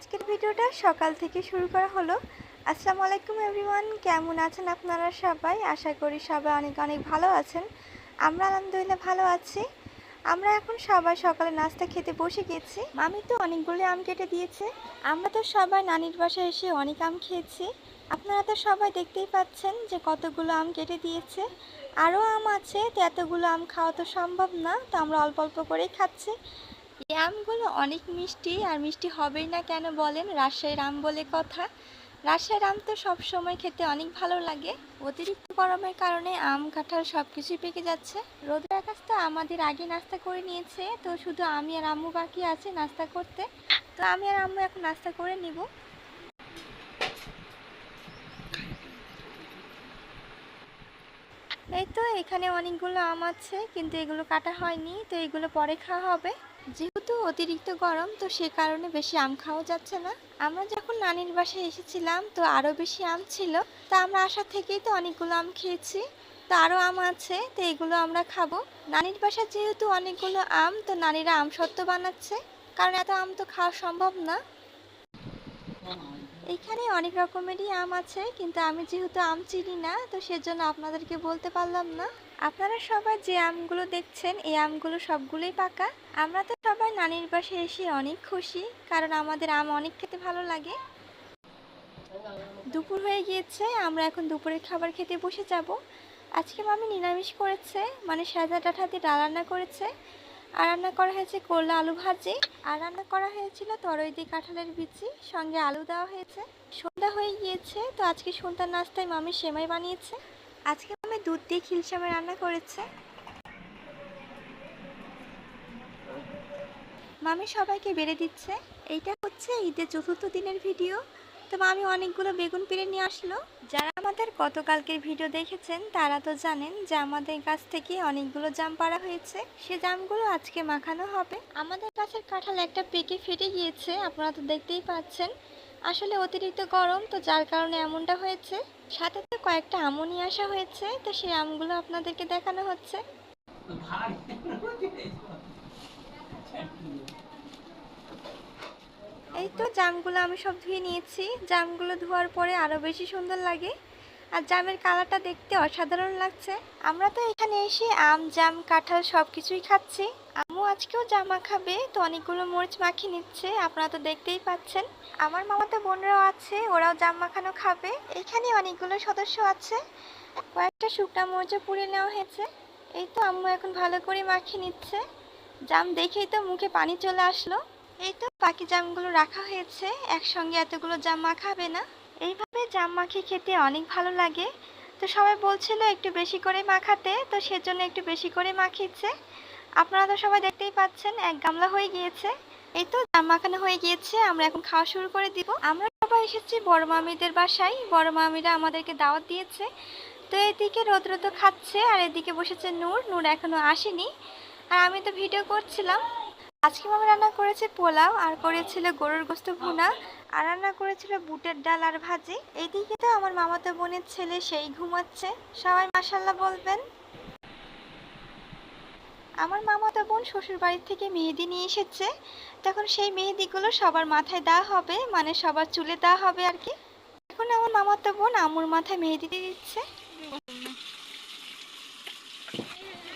আজকের ভিডিওটা সকাল থেকে শুরু করা হলো। আসসালামু আলাইকুম এভরিওয়ান, কেমন আছেন আপনারা সবাই? আশা করি সবাই অনেক অনেক ভালো আছেন। আমরা আলহামদুলিল্লাহ ভালো আছি। আমরা এখন সবাই সকালে নাস্তা খেতে বসে গেছি। মামি তো অনেকগুলো আম কেটে দিয়েছে। আমরা তো সবাই নানির বাসায় এসে অনেক আম খেয়েছি। আপনারা তো সবাই দেখতেই পাচ্ছেন যে কতগুলো আম কেটে দিয়েছে। আরও আম আছে, তো এতগুলো আম খাওয়া তো সম্ভব না, তো আমরা অল্প অল্প করেই খাচ্ছি। এই আমগুলো অনেক মিষ্টি, আর মিষ্টি হবেই না কেন বলেন? রাজশাহীর আম বলে কথা। রাজশাহীর আম তো সব সময় খেতে অনেক ভালো লাগে। অতিরিক্ত গরমের কারণে আম, কাঁঠাল সব কিছুই পেকে যাচ্ছে। রোদের আকাশ তো আমাদের আগে নাস্তা করে নিয়েছে, তো শুধু আমি আর আম্মু বাকি আছে নাস্তা করতে। তো আমি আর আম্মু এখন নাস্তা করে নিব। এই তো এখানে অনেকগুলো আম আছে, কিন্তু এগুলো কাটা হয়নি, তো এগুলো পরে খাওয়া হবে। যেহেতু অতিরিক্ত গরম, তো সে কারণে বেশি আম খাওয়া যাচ্ছে না। আমরা যখন নানির বাসায় এসেছিলাম, তো আরও বেশি আম ছিল। তো আমরা আসার থেকেই তো অনেকগুলো আম খেয়েছি। তো আরও আম আছে, তো এগুলো আমরা খাব। নানির বাসায় যেহেতু অনেকগুলো আম, তো নানিরা আম সত্ত্ব বানাচ্ছে। কারণ এত আম তো খাওয়া সম্ভব না। এখানে অনেক রকমেরই আম আছে, কিন্তু আমি যেহেতু আম চিনি না, তো সেজন্য আপনাদেরকে বলতে পারলাম না। আপনারা সবাই যে আমগুলো দেখছেন, এই আমগুলো সবগুলোই পাকা। আমরা তো সবাই নানির বাসায় এসে অনেক খুশি, কারণ আমাদের আম অনেক খেতে ভালো লাগে। দুপুর হয়ে গিয়েছে, আমরা এখন দুপুরের খাবার খেতে বসে যাব। আজকে মামি নিরামিষ করেছে মানে সাজা ডাঁটা দিয়ে রান্না করেছে। আর রান্না করা হয়েছে করলা আলু ভাজি। আর রান্না করা হয়েছিল তরই দিয়ে কাঁঠালের বিচি, সঙ্গে আলু দেওয়া হয়েছে। সন্ধ্যা হয়ে গিয়েছে, তো আজকে সন্ধ্যার নাস্তায় মামি সেমাই বানিয়েছে। আজকে দুধ দিয়ে খিলসামে রান্না করেছে। মামি সবাইকে বেড়ে দিচ্ছে। এইটা হচ্ছে ঈদের চতুর্থ দিনের ভিডিও। তো মামি অনেকগুলো বেগুন পেড়ে নিয়ে আসলো। যারা আমাদের গতকালকের ভিডিও দেখেছেন, তারা তো জানেন যে আমাদের গাছ থেকে অনেকগুলো জাম পাড়া হয়েছে। সে জামগুলো আজকে মাখানো হবে। আমাদের গাছের কাঁঠাল একটা পেকে ফেটে গিয়েছে, আপনারা তো দেখতেই পাচ্ছেন। আসলে অতিরিক্ত গরম, তো যার কারণে এমনটা হয়েছে। সাথে তো কয়েকটা আমও নিয়ে আসা হয়েছে, তো সেই আমগুলো আপনাদেরকে দেখানো হচ্ছে। এই তো জামগুলো আমি সব ধুয়ে নিয়েছি। জামগুলো ধোয়ার পরে আরও বেশি সুন্দর লাগে। আর জামের কালারটা দেখতে অসাধারণ লাগছে। আমরা তো এখানে এসে আম, জাম, কাঁঠাল সব কিছুই খাচ্ছি। আম্মু আজকেও জামা খাবে, তো অনেকগুলো মরিচ মাখিয়ে নিচ্ছে, আপনারা তো দেখতেই পাচ্ছেন। আমার মামাতো বোনরাও আছে, ওরাও জাম মাখানো খাবে। এখানে অনেকগুলো সদস্য আছে, কয়েকটা শুকনা মরিচও পুড়ে নেওয়া হয়েছে। এই তো আম্মু এখন ভালো করে মাখিয়ে নিচ্ছে। জাম দেখেই তো মুখে পানি চলে আসলো। এই তো বাকি জামগুলো রাখা হয়েছে, একসঙ্গে এতগুলো জাম মাখাবে না। এইভাবে জাম মাখিয়ে খেতে অনেক ভালো লাগে। তো সবাই বলছিল একটু বেশি করে মাখাতে, তো সেজন্য একটু বেশি করে মাখিয়েছে। আপনারা তো সবাই দেখতেই পাচ্ছেন, এক গামলা হয়ে গিয়েছে। এই তো জাম মাখানো হয়ে গিয়েছে, আমরা এখন খাওয়া শুরু করে দিব। আমরা সবাই এসেছি বড় মামিদের বাসায়। বড় মামিরা আমাদেরকে দাওয়াত দিয়েছে। তো এদিকে রোদ রোদ খাচ্ছে, আর এদিকে বসেছে নূর। নূর এখনও আসেনি। আর আমি তো ভিডিও করছিলাম। আজকে মামি রান্না করেছে পোলাও, আর করেছিল গরুর গোস্ত ভুনা, আর রান্না করেছিল বুটের ডাল আর ভাজি। এইদিকে তো আমার মামাতো বোনের ছেলে সেই ঘুমাচ্ছে। সবাই মাসাল্লাহ বলবেন। আমার মামাতো বোন শ্বশুর বাড়ি থেকে মেহেদি নিয়ে এসেছে। তখন সেই মেহেদিগুলো সবার মাথায় দেওয়া হবে মানে সবার চুলে দেওয়া হবে আর কি। এখন আমার মামাতো বোন আমুর মাথায় মেহেদি দিয়ে দিচ্ছে।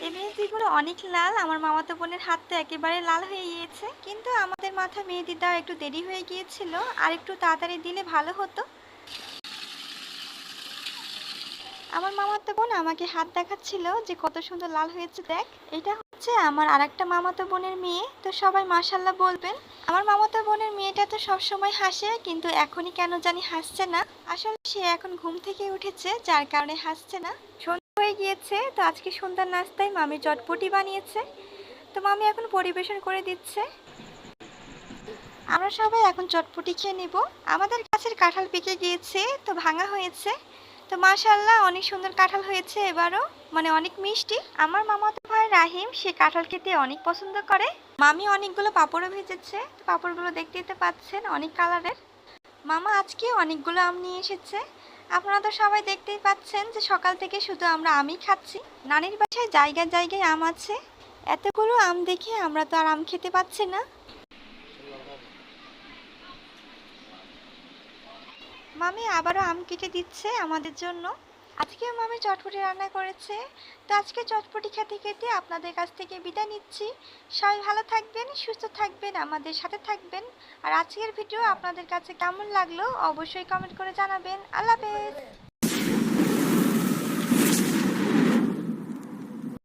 এই মেহেদিগুলো অনেক লাল, আমার মামাতো বোনের হাত তো একেবারে লাল হয়ে গিয়েছে। কিন্তু আমাদের মাথায় মেহেদি দেওয়া একটু দেরি হয়ে গিয়েছিল, আর একটু তাড়াতাড়ি দিলে ভালো হতো। আমার মামাতো বোন আমাকে হাত দেখাচ্ছিল যে কত সুন্দর লাল হয়েছে, দেখ। এটা হচ্ছে আমার আরেকটা মামাতো বোনের মেয়ে। তো সবাই মাশাল্লাহ বলবেন। আমার মামাতো বোনের মেয়েটা তো সব সময় হাসে, কিন্তু এখনই কেন জানি হাসছে না। আসলে সে এখন ঘুম থেকে উঠেছে, যার কারণে হাসছে না। সন্ধ্যা হয়ে গিয়েছে, তো আজকে সন্ধ্যার নাস্তায় মামি চটপটি বানিয়েছে। তো মামি এখন পরিবেশন করে দিচ্ছে। আমরা সবাই এখন চটপটি খেয়ে নিব। আমাদের গাছের কাঁঠাল পেকে গিয়েছে, তো ভাঙা হয়েছে। তো মাশাল্লাহ অনেক সুন্দর কাঁঠাল হয়েছে এবারও। মানে অনেক মিষ্টি। আমার মামাতো ভাই রাহিম, সে কাঁঠাল খেতে অনেক পছন্দ করে। মামি অনেকগুলো পাঁপড়ও ভেজেছে। পাঁপড়গুলো দেখতেই তো পাচ্ছেন, অনেক কালারের। মামা আজকে অনেকগুলো আম নিয়ে এসেছে। আপনারা তো সবাই দেখতেই পাচ্ছেন যে সকাল থেকে শুধু আমরা আমই খাচ্ছি। নানির বাসায় জায়গায় জায়গায় আম আছে। এতগুলো আম দেখে আমরা তো আর আম খেতে পাচ্ছি না। মামি আবারও আম কেটে দিচ্ছে আমাদের জন্য। আজকে মামি চটপটি রান্না করেছে। তো আজকে চটপটি খেতে খেতে আপনাদের কাছ থেকে বিদায় নিচ্ছি। সবাই ভালো থাকবেন, সুস্থ থাকবেন, আমাদের সাথে থাকবেন। আর আজকের ভিডিও আপনাদের কাছে কেমন লাগল অবশ্যই কমেন্ট করে জানাবেন। আল্লাহ হাফেজ।